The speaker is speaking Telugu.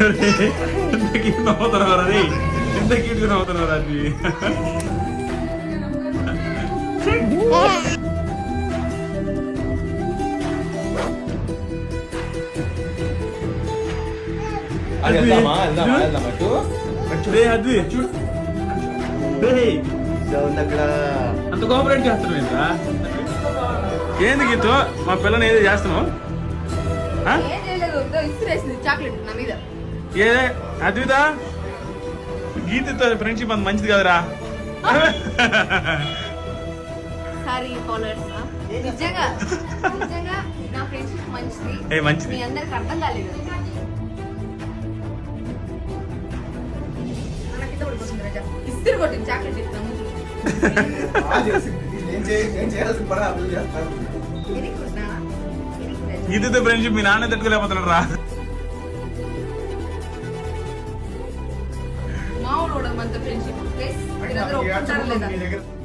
ఎంత క్యూట్ నవ్వుతున్నావు రే? ఎంత క్యూట్గా నవ్వుతున్నావు అంత కోఆపరేట్ చేస్తున్నావు ఏంది గీతో? మా పిల్లని ఏదో చేస్తున్నావు? చాక్లెట్ నా మీద. ఏ అద్విత? గీతతో ఫ్రెండ్షిప్ అంత మంచిది కదరా. సారీ ఫాలోవర్స్ నిజంగా నిజంగా నా ఫ్రెండ్షిప్ మంచిది. ఏ, మంచిది. మీ అందరికి అర్థం కాలేదు. కొట్టింది చాక్లెట్. గీతతో ఫ్రెండ్షిప్ మీ నాన్న తట్టుకోలేకపోతున్నాడు రా ओढ म्हणतो फ्रेंडशिप ते आणि